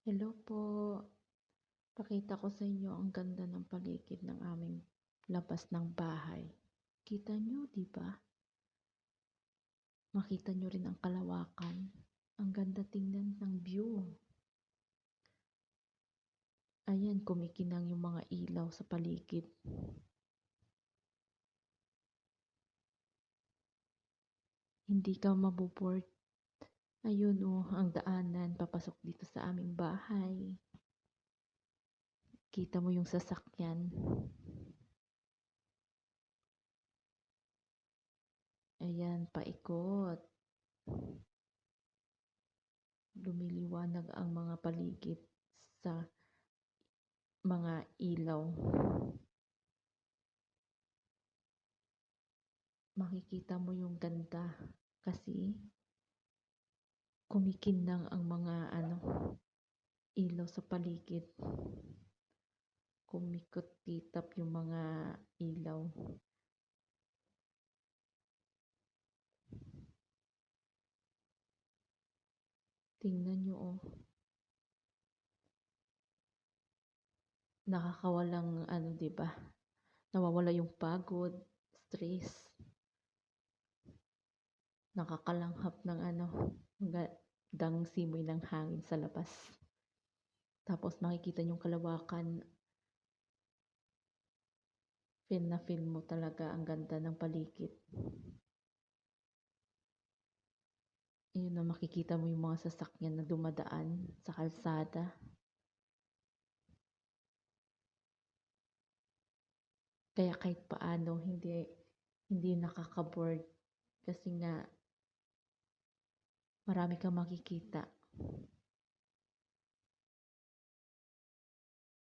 Hello po. Pakita ko sa inyo ang ganda ng paligid ng aming labas ng bahay. Kita nyo, di ba? Makita nyo rin ang kalawakan. Ang ganda tingnan ng view. Ayan, kumikinang yung mga ilaw sa paligid. Hindi ka mabubord. Ayun oh, ang daanan papasok dito sa aming bahay. Kita mo yung sasakyan. Ayan, paikot. Lumiliwanag ang mga paligid sa mga ilaw. Makikita mo yung ganda kasi kumikinang ang mga ano ilaw sa paligid. Kumikot-kitap yung mga ilaw. Tingnan nyo oh. Nakakawalang ano, 'di ba? Nawawala yung pagod, stress. Nakakalanghap ng ano, magandang simoy ng hangin sa labas. Tapos makikita yung kalawakan. Feel na feel mo talaga ang ganda ng paligid. Ayun na makikita mo yung mga sasakyan na dumadaan sa kalsada. Kaya kahit paano hindi hindi nakaka-bored kasi nga marami kang makikita.